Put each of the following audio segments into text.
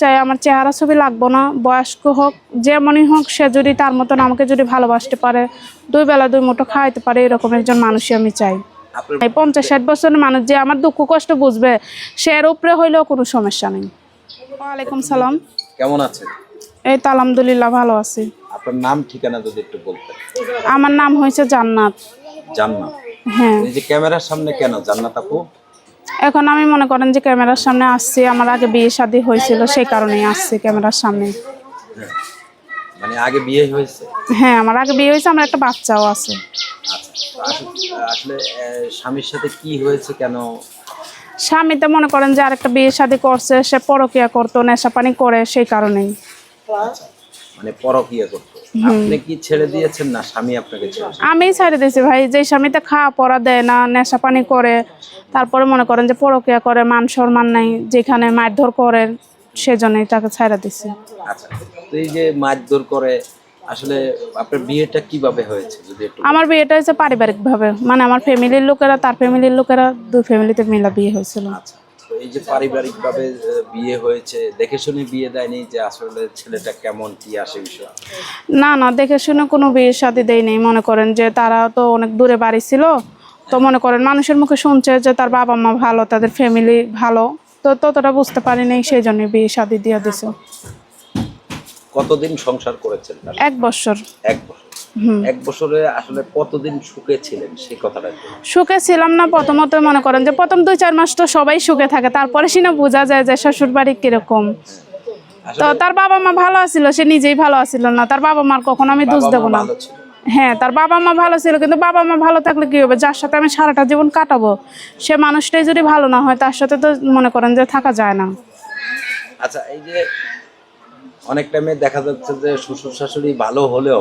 চাই আমার চেহারা ছবি লাগবো না বয়স্ক হোক যেমনই হোক সে যদি তার মতন আমাকে যদি ভালোবাসতে পারে দুই বেলা দুই মুঠো খাওয়াইতে পারে এরকম একজন মানুষই আমি চাই। পঞ্চাশ ষাট বছরের মানুষ যে আমার দুঃখ কষ্ট বুঝবে সে এর উপরে হইলেও কোনো সমস্যা নেই। ওয়ালাইকুম সালাম। কেমন আছেন? এই তো আলহামদুলিল্লাহ ভালো আছি। আপনার নাম ঠিকানা যদি একটু বলতেন। আমার নাম হয়েছে জান্নাত। জান্নাত। হ্যাঁ। এই যে ক্যামেরার সামনে কেন? জান্নাত আপু? এখন আমি মনে করেন যে ক্যামেরার সামনে আসছি আমার আগে বিয়ে শাদী হয়েছিল সেই কারণেই আসছি ক্যামেরার সামনে। মানে আগে বিয়ে হয়েছে? হ্যাঁ আমার আগে বিয়ে হয়েছে আমার একটা বাচ্চাও আছে। আচ্ছা আসলে- স্বামীর সাথে কি হয়েছে কেন? স্বামীতে মনে করেন যে আরেকটা বিয়ে শাদী করছে সে পরকিয়া করতো নেশা পানি করে সেই কারণেই। মানে পরকিয়া করতো। আপনি কি ছেড়ে দিয়েছেন না স্বামী আপনাকে ছেড়ে দিয়েছে? আমিই ছাড়ে দিয়েছি ভাই যে স্বামীতে খাওয়া পড়া দেয় না নেশা পানি করে তারপরে মনে করেন যে পরকিয়া করে মান সম্মান নাই যেখানে মারধর করে সেজন্যই তাকে ছাড়া দিছি আচ্ছা তো এই যে মারধর করে আসলে আপনার বিয়েটা কীভাবে হয়েছে? যদি একটু আমার বিয়েটা হয়েছে পারিবারিকভাবে মানে আমার ফ্যামিলির লোকেরা তার ফ্যামিলির লোকেরা দুই ফ্যামিলিতে মিলা বিয়ে হয়েছিল। আচ্ছা। এই যে পারিবারিক ভাবে বিয়ে হয়েছে দেখে শুনে বিয়ে দেয়নি যে আসলে ছেলেটা কেমন কি আসে বিষয়? না না দেখে শুনে কোনো বিয়ে শাদি দেয়নি। মনে করেন যে তারা তো অনেক দূরে বাড়ি ছিল তো মনে করেন মানুষের মুখে শুনছে যে তার বাবা মা ভালো তাদের ফ্যামিলি ভালো তো ততটা বুঝতে পারিনি সেই জন্য বিয়ে শাদি দিয়ে দিছে। কতদিন সংসার করেছেন এক বছর। এক বছর। এক বছরে আসলে কতদিন সুখে ছিলেন সেই কথাটা সুখে ছিলাম না প্রথমত মনে করেন যে প্রথম দুই চার মাস তো সবাই সুখে থাকে তারপরে সিনা বোঝা যায় যে শ্বশুর বাড়ি কীরকম তো তার বাবা মা ভালো আছিল সে নিজেই ভালো আছিল না তার বাবা মার কখনো আমি দোষ দেবো না। হ্যাঁ তার বাবা মা ভালো ছিল কিন্তু বাবা মা ভালো থাকলে কি হবে? যার সাথে আমি সারাটা জীবন কাটাবো সে মানুষটাই যদি ভালো না হয় তার সাথে তো মনে করেন যে থাকা যায় না। আচ্ছা এই যে অনেক টাইমে দেখা যাচ্ছে যে শ্বশুর শাশুড়ি ভালো হলেও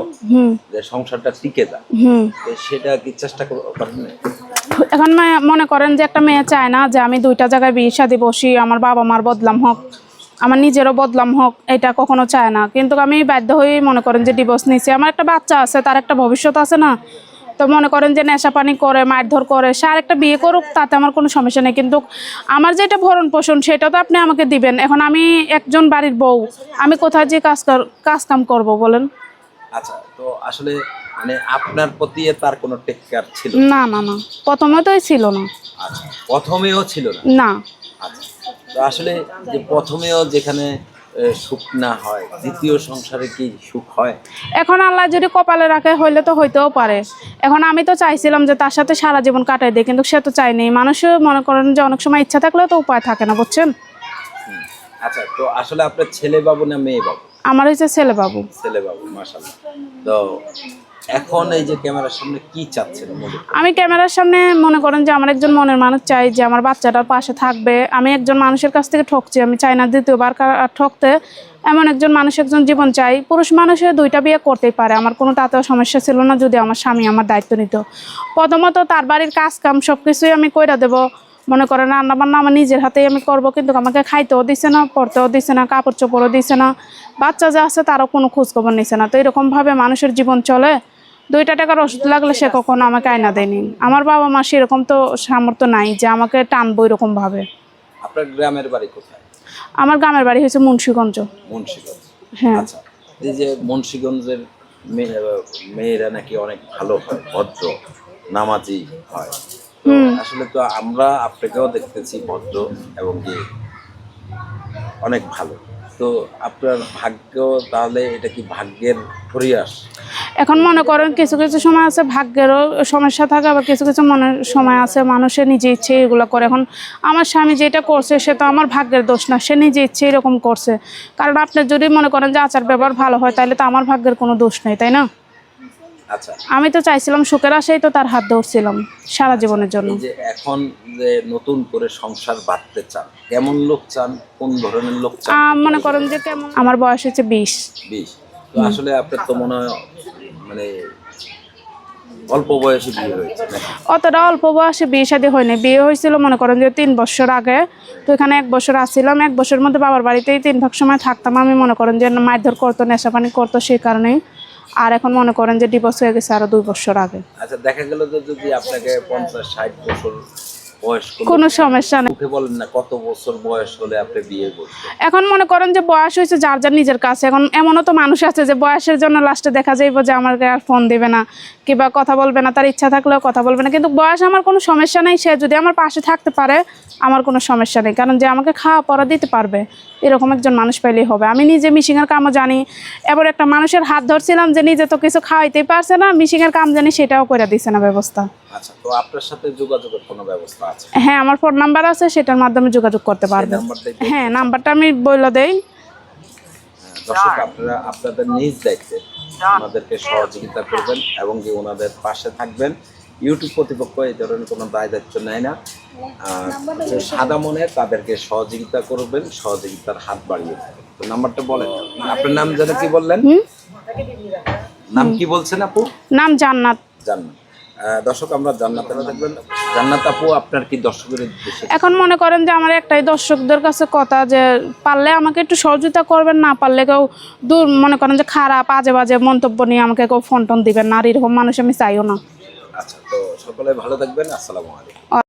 যে সংসারটা টিকে যায়। হুম। সেটা কি চেষ্টা কর- করেন এখন মনে করেন যে একটা মেয়ে চায় না যে আমি দুইটা জায়গায় বিয়ে শাদি বসি আমার বাবা মার বদলাম হোক আমার নিজেরও বদলাম হোক এটা কখনো চায় না। কিন্তু আমি বাধ্য হয়েই মনে করেন যে ডিভোর্স নিয়েছি। আমার একটা বাচ্চা আছে তার একটা ভবিষ্যৎ আছে না। তো মনে করেন যে নেশা পানি করে মারধর করে সে আরেকটা বিয়ে করুক তাতে আমার কোনো সমস্যা নেই। কিন্তু আমার যেটা ভরণ পোষণ সেটা তো আপনি আমাকে দিবেন। এখন আমি একজন বাড়ির বউ আমি কোথায় যে কাজ কাজ কাম করব বলেন? আচ্ছা তো আসলে মানে আপনার প্রতি তার কোনো টেক্কার ছিল না? না না প্রথমে তোই ছিল না। আচ্ছা প্রথমেও ছিল না? না। আচ্ছা তো আসলে যে প্রথমেও যেখানে সুখ না হয়? দ্বিতীয় সংসারে কি সুখ হয়? এখন আল্লাহ যদি কপালে রাখে হইলে তো হইতেও পারে। এখন আমি তো চাইছিলাম যে তার সাথে সারা জীবন কাটাই দিই কিন্তু সে তো চাইনি মানুষও মনে করেন যে অনেক সময় ইচ্ছা থাকলেও তো উপায় থাকে না বুঝছেন? আচ্ছা তো আসলে আপনার ছেলে বাবু না মেয়ে বাবু আমার হচ্ছে ছেলে বাবু ছেলে বাবু মাসাল্লাহ তো এখন এই যে ক্যামেরার সামনে কি চাচ্ছেন আমি ক্যামেরার সামনে মনে করেন যে আমার একজন মনের মানুষ চাই যে আমার বাচ্চাটার পাশে থাকবে। আমি একজন মানুষের কাছ থেকে ঠকছি, আমি চাই না দ্বিতীয়বার ঠকতে। এমন একজন মানুষ একজন জীবন চাই। পুরুষ মানুষের দুইটা বিয়ে করতেই পারে। আমার কোনো তাতেও সমস্যা ছিল না যদি আমার স্বামী আমার দায়িত্ব নিত। প্রথমত তার বাড়ির কাজ কাম সব কিছুই আমি কইরা দেবো। মনে করেন রান্না বান্না আমার নিজের হাতেই আমি করব, কিন্তু আমাকে খাইতেও দিছে না পড়তেও দিছে না, কাপড় চোপড়ও দিছে না। বাচ্চা যা আছে তারও কোনো খোঁজখবর নিছে না। তো এরকমভাবে মানুষের জীবন চলে। দুইটা টাকার ওষুধ লাগলে সে কখনো আমাকে আয়না দেয়নি। আমার বাবা মা সেরকম তো সামর্থ্য নাই যে আমাকে টানবো এরকম ভাবে আপনার গ্রামের বাড়ি কোথায়? আমার গ্রামের বাড়ি হয়েছে মুন্সীগঞ্জ। মুন্সিগঞ্জ। হ্যাঁ। আচ্ছা এই যে মুন্সিগঞ্জের মেয়ে- মেয়েরা নাকি অনেক ভালো হয় ভদ্র নামাজি হয়। আসলে তো আমরা আপনাকেও দেখতেছি ভদ্র এবং কি অনেক ভালো। তো আপনার ভাগ্য তাহলে এটা কি ভাগ্যের পরিয়াস এখন মনে করেন কিছু কিছু সময় আছে, ভাগ্যেরও সমস্যা থাকে, আবার কিছু কিছু মনের সময় আছে মানুষের নিজে ইচ্ছে এগুলো করে। এখন আমার স্বামী যেটা করছে, সে তো আমার ভাগ্যের দোষ না, সে নিজে ইচ্ছে এরকম করছে। কারণ আপনি যদি মনে করেন যে আচার ব্যবহার ভালো হয়, তাহলে তো আমার ভাগ্যের কোনো দোষ নেই, তাই না? আমি তো চাইছিলাম সুখের আশাই তো তার হাত ধরছিলাম সারা জীবনের জন্য। যে এখন যে নতুন করে সংসার বাঁধতে চান কেমন লোক চান? কোন ধরনের লোক চান? মনে করেন যে কেমন? আমার বয়স হচ্ছে বিশ। বিশ। তো আসলে আপনার তো মনে হয় মানে অল্প বয়সে বিয়ে হয়েছে অতটা অল্প বয়সে বিয়ে শাদী হয়নি। বিয়ে হয়েছিল মনে করেন যে তিন বছর আগে। তো এখানে এক বছর আসছিলাম এক বছরের মধ্যে বাবার বাড়িতেই তিন ভাগ সময় থাকতাম। আমি মনে করেন যে মারধর করতো নেশা পানি করতো সেই কারণেই। আর এখন মনে করেন যে ডিভোর্স হয়ে গেছে আরও দুই বছর আগে। আচ্ছা দেখা গেল যে যদি আপনাকে পঞ্চাশ, ষাট বছর বয়স কোনো সমস্যা নেই। মুখে বলেন না কত বছর বয়স হলে আপনি বিয়ে করছেন। এখন মনে করেন যে বয়স হয়েছে যার যার নিজের কাছে। এখন এমনও তো মানুষ আছে যে বয়সের জন্য লাস্টে দেখা যাইব যে আমাকে আর ফোন দিবে না কিংবা কথা বলবে না তার ইচ্ছা থাকলেও কথা বলবে না। কিন্তু বয়স আমার কোনো সমস্যা নেই সে যদি আমার পাশে থাকতে পারে আমার কোনো সমস্যা নেই। কারণ যে আমাকে খাওয়া পড়া দিতে পারবে এরকম একজন মানুষ পেলেই হবে। আমি নিজে মিশিংয়ের কামও জানি। এবার একটা মানুষের হাত ধরছিলাম যে নিজে তো কিছু খাওয়াইতেই পারছে না মিশিংয়ের কাম জানি সেটাও করে দিছে না ব্যবস্থা। আচ্ছা তো আপনার সাথে যোগাযোগের কোনো ব্যবস্থা আছে? হ্যাঁ আমার ফোন নাম্বার আছে সেটার মাধ্যমে যোগাযোগ করতে পারবে। নাম্বারটা একটু- হ্যাঁ নাম্বারটা আমি বলে দেই। দর্শক আপনারা আপনাদের নিজ দায়িত্বে ওনাদেরকে সহযোগিতা করবেন এবং কি ওনাদের পাশে থাকবেন। ইউটিউব কর্তৃপক্ষ এই ধরনের কোনো দায় দায়িত্ব নেয় না। যে সাদা মনে তাদেরকে সহযোগিতা করবেন সহযোগিতার হাত বাড়িয়ে তো নাম্বারটা বলেন। আপনার নাম যেন কি বললেন? নাম কি বলছেন আপু? নাম জান্নাত। জান্নাত। দর্শক আমরা জান্নাতেরা দেখবেন। জান্নাত আপু আপনার কি দর্শকের উদ্দেশ্যে? এখন মনে করেন যে আমার একটাই দর্শকদের কাছে কথা যে পারলে আমাকে একটু সহযোগিতা করবেন না পারলে কেউ দূর মনে করেন যে খারাপ আজে বাজে মন্তব্য নিয়ে আমাকে কেউ ফোন টোন দিবেন। না আর এরকম মানুষ আমি চাইও না। আচ্ছা তো সকলে ভালো থাকবেন। আসসালামু আলাইকুম।